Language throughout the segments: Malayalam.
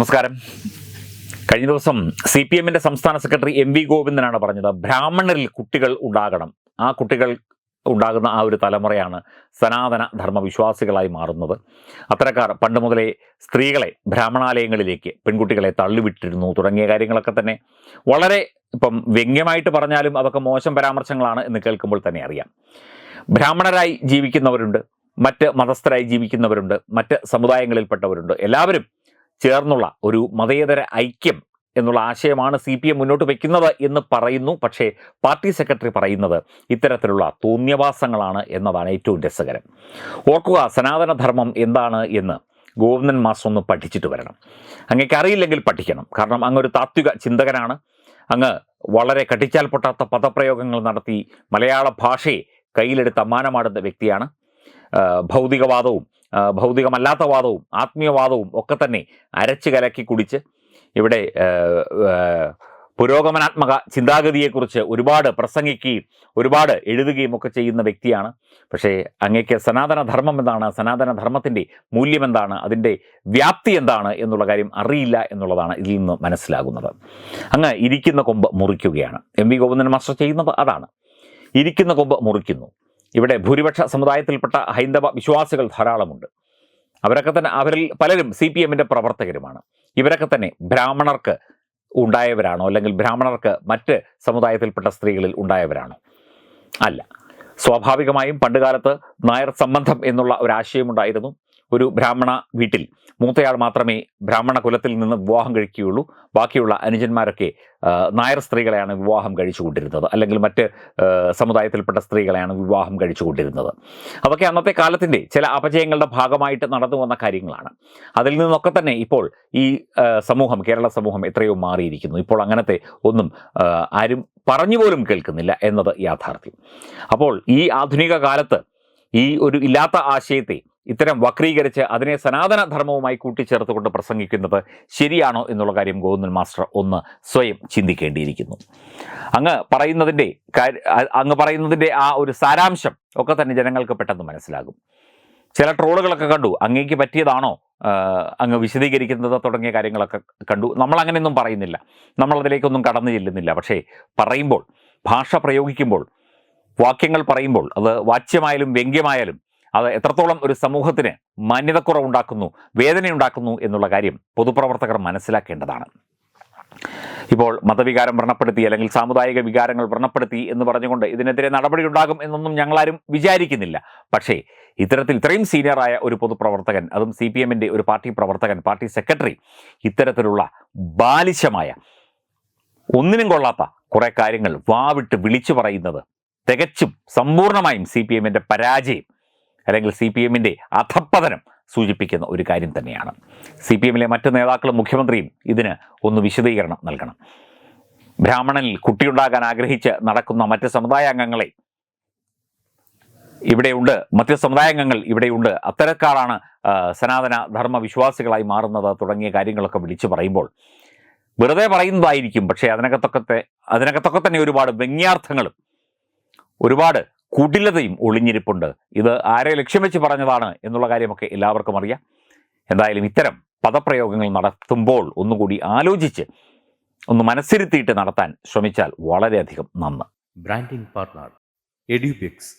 നമസ്കാരം കഴിഞ്ഞ ദിവസം സി പി എമ്മിൻ്റെ സംസ്ഥാന സെക്രട്ടറി എം വി ഗോവിന്ദനാണ് പറഞ്ഞത് ബ്രാഹ്മണരിൽ കുട്ടികൾ ഉണ്ടാകണം ആ കുട്ടികൾ ഉണ്ടാകുന്ന ആ ഒരു തലമുറയാണ് സനാതന ധർമ്മവിശ്വാസികളായി മാറുന്നത് അത്തരക്കാർ പണ്ട് മുതലേ സ്ത്രീകളെ ബ്രാഹ്മണാലയങ്ങളിലേക്ക് പെൺകുട്ടികളെ തള്ളിവിട്ടിരുന്നു തുടങ്ങിയ കാര്യങ്ങളൊക്കെ തന്നെ വളരെ ഇപ്പം വ്യംഗ്യമായിട്ട് പറഞ്ഞാലും അതൊക്കെ മോശം പരാമർശങ്ങളാണ് എന്ന് കേൾക്കുമ്പോൾ തന്നെ അറിയാം ബ്രാഹ്മണരായി ജീവിക്കുന്നവരുണ്ട് മറ്റ് മതസ്ഥരായി ജീവിക്കുന്നവരുണ്ട് മറ്റ് സമുദായങ്ങളിൽപ്പെട്ടവരുണ്ട് എല്ലാവരും ചേർന്നുള്ള ഒരു മതേതര ഐക്യം എന്നുള്ള ആശയമാണ് സി പി എം മുന്നോട്ട് വയ്ക്കുന്നത് എന്ന് പറയുന്നു പക്ഷേ പാർട്ടി സെക്രട്ടറി പറയുന്നത് ഇത്തരത്തിലുള്ള തോന്നിയവാസങ്ങളാണ് എന്നതാണ് ഏറ്റവും രസകരം ഓർക്കുക സനാതനധർമ്മം എന്താണ് എന്ന് ഗോവിന്ദൻ മാസം ഒന്ന് പഠിച്ചിട്ട് വരണം അങ്ങേക്ക് അറിയില്ലെങ്കിൽ പഠിക്കണം കാരണം അങ്ങ് ഒരു താത്വിക ചിന്തകനാണ് അങ്ങ് വളരെ കട്ടിച്ചാൽ പൊട്ടാത്ത പദപ്രയോഗങ്ങൾ നടത്തി മലയാള ഭാഷയെ കയ്യിലെടുത്ത് അമ്മാനമാടുന്ന വ്യക്തിയാണ് ഭൗതികവാദവും ഭൗതികമല്ലാത്ത വാദവും ആത്മീയവാദവും ഒക്കെ തന്നെ അരച്ച് കലക്കി കുടിച്ച് ഇവിടെ പുരോഗമനാത്മക ചിന്താഗതിയെക്കുറിച്ച് ഒരുപാട് പ്രസംഗിക്കുകയും ഒരുപാട് എഴുതുകയും ഒക്കെ ചെയ്യുന്ന വ്യക്തിയാണ് പക്ഷേ അങ്ങേക്ക് സനാതന ധർമ്മം എന്താണ് സനാതന മൂല്യം എന്താണ് അതിൻ്റെ വ്യാപ്തി എന്താണ് എന്നുള്ള കാര്യം അറിയില്ല എന്നുള്ളതാണ് ഇതിൽ നിന്ന് മനസ്സിലാകുന്നത് അങ്ങ് ഇരിക്കുന്ന കൊമ്പ് മുറിക്കുകയാണ് എം വി ഗോവിന്ദൻ മാസ്റ്റർ ചെയ്യുന്നത് അതാണ് ഇരിക്കുന്ന കൊമ്പ് മുറിക്കുന്നു ഇവിടെ ഭൂരിപക്ഷ സമുദായത്തിൽപ്പെട്ട ഹൈന്ദവ വിശ്വാസികൾ ധാരാളമുണ്ട് അവരൊക്കെ തന്നെ അവരിൽ പലരും സി പി എമ്മിൻ്റെ പ്രവർത്തകരുമാണ് ഇവരൊക്കെ തന്നെ ബ്രാഹ്മണർക്ക് ഉണ്ടായവരാണോ അല്ലെങ്കിൽ ബ്രാഹ്മണർക്ക് മറ്റ് സമുദായത്തിൽപ്പെട്ട സ്ത്രീകളിൽ ഉണ്ടായവരാണോ അല്ല സ്വാഭാവികമായും പണ്ടുകാലത്ത് നായർ സംബന്ധം എന്നുള്ള ഒരാശയമുണ്ടായിരുന്നു ഒരു ബ്രാഹ്മണ വീട്ടിൽ മൂത്തയാൾ മാത്രമേ ബ്രാഹ്മണ കുലത്തിൽ നിന്ന് വിവാഹം കഴിക്കുകയുള്ളൂ ബാക്കിയുള്ള അനുജന്മാരൊക്കെ നായർ സ്ത്രീകളെയാണ് വിവാഹം കഴിച്ചുകൊണ്ടിരുന്നത് അല്ലെങ്കിൽ മറ്റ് സമുദായത്തിൽപ്പെട്ട സ്ത്രീകളെയാണ് വിവാഹം കഴിച്ചുകൊണ്ടിരുന്നത് അതൊക്കെ അന്നത്തെ കാലത്തിൻ്റെ ചില അപജയങ്ങളുടെ ഭാഗമായിട്ട് നടന്നു വന്ന കാര്യങ്ങളാണ് അതിൽ നിന്നൊക്കെ തന്നെ ഇപ്പോൾ ഈ സമൂഹം കേരള സമൂഹം എത്രയോ മാറിയിരിക്കുന്നു ഇപ്പോൾ അങ്ങനത്തെ ഒന്നും ആരും പറഞ്ഞു പോലും കേൾക്കുന്നില്ല എന്നത് യാഥാർത്ഥ്യം അപ്പോൾ ഈ ആധുനിക കാലത്ത് ഈ ഒരു ഇല്ലാത്ത ആശയത്തെ ഇത്തരം വക്രീകരിച്ച് അതിനെ സനാതന ധർമ്മവുമായി കൂട്ടിച്ചേർത്തുകൊണ്ട് പ്രസംഗിക്കുന്നത് ശരിയാണോ എന്നുള്ള കാര്യം ഗോവിന്ദൻ മാസ്റ്റർ ഒന്ന് സ്വയം ചിന്തിക്കേണ്ടിയിരിക്കുന്നു അങ്ങ് പറയുന്നതിൻ്റെ അങ്ങ് പറയുന്നതിൻ്റെ ആ ഒരു സാരാംശം ഒക്കെ തന്നെ ജനങ്ങൾക്ക് പെട്ടെന്ന് മനസ്സിലാകും ചില ട്രോളുകളൊക്കെ കണ്ടു അങ്ങേക്ക് പറ്റിയതാണോ അങ്ങ് വിശദീകരിക്കുന്നത് തുടങ്ങിയ കാര്യങ്ങളൊക്കെ കണ്ടു നമ്മൾ അങ്ങനെയൊന്നും പറയുന്നില്ല നമ്മൾ കടന്നു ചെല്ലുന്നില്ല പക്ഷേ പറയുമ്പോൾ ഭാഷ പ്രയോഗിക്കുമ്പോൾ വാക്യങ്ങൾ പറയുമ്പോൾ അത് വാച്യമായാലും വ്യംഗ്യമായാലും അത് എത്രത്തോളം ഒരു സമൂഹത്തിന് മാന്യതക്കുറവുണ്ടാക്കുന്നു വേദനയുണ്ടാക്കുന്നു എന്നുള്ള കാര്യം പൊതുപ്രവർത്തകർ മനസ്സിലാക്കേണ്ടതാണ് ഇപ്പോൾ മതവികാരം വ്രണപ്പെടുത്തി അല്ലെങ്കിൽ സാമുദായിക വികാരങ്ങൾ വ്രണപ്പെടുത്തി എന്ന് പറഞ്ഞുകൊണ്ട് ഇതിനെതിരെ നടപടി ഉണ്ടാകും എന്നൊന്നും ഞങ്ങളാരും വിചാരിക്കുന്നില്ല പക്ഷേ ഇത്തരത്തിൽ ഇത്രയും സീനിയറായ ഒരു പൊതുപ്രവർത്തകൻ അതും സി പി എമ്മിൻ്റെ ഒരു പാർട്ടി പ്രവർത്തകൻ പാർട്ടി സെക്രട്ടറി ഇത്തരത്തിലുള്ള ബാലിശമായ ഒന്നിനും കൊള്ളാത്ത കുറേ കാര്യങ്ങൾ വാവിട്ട് വിളിച്ചു പറയുന്നത് തികച്ചും സമ്പൂർണ്ണമായും സി പി എമ്മിൻ്റെ പരാജയം അല്ലെങ്കിൽ സി പി എമ്മിൻ്റെ അധപ്പതനം സൂചിപ്പിക്കുന്ന ഒരു കാര്യം തന്നെയാണ് സി പി എമ്മിലെ മറ്റ് നേതാക്കളും മുഖ്യമന്ത്രിയും ഇതിന് ഒന്ന് വിശദീകരണം നൽകണം ബ്രാഹ്മണനിൽ കുട്ടിയുണ്ടാകാൻ ആഗ്രഹിച്ച് നടക്കുന്ന മറ്റ് സമുദായ അംഗങ്ങളെ ഇവിടെയുണ്ട് മറ്റ് സമുദായാംഗങ്ങൾ ഇവിടെയുണ്ട് അത്തരക്കാരാണ് സനാതന ധർമ്മ വിശ്വാസികളായി മാറുന്നത് തുടങ്ങിയ കാര്യങ്ങളൊക്കെ വിളിച്ചു പറയുമ്പോൾ വെറുതെ പറയുന്നതായിരിക്കും പക്ഷേ അതിനകത്തൊക്കെ അതിനകത്തൊക്കെ തന്നെ ഒരുപാട് വ്യംഗ്യാർത്ഥങ്ങളും ഒരുപാട് കുടിലതയും ഒളിഞ്ഞിരിപ്പുണ്ട് ഇത് ആരെ ലക്ഷ്യം വെച്ച് പറഞ്ഞതാണ് എന്നുള്ള കാര്യമൊക്കെ എല്ലാവർക്കും അറിയാം എന്തായാലും ഇത്തരം പദപ്രയോഗങ്ങൾ നടത്തുമ്പോൾ ഒന്നുകൂടി ആലോചിച്ച് ഒന്ന് മനസ്സിരുത്തിയിട്ട് നടത്താൻ ശ്രമിച്ചാൽ വളരെയധികം നന്ന് branding partner Edubix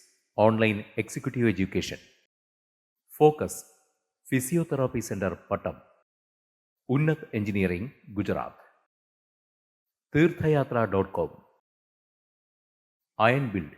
online executive education focus physiotherapy centre Pattom Unnath engineering Gujarat Theerthayathra dot com iron build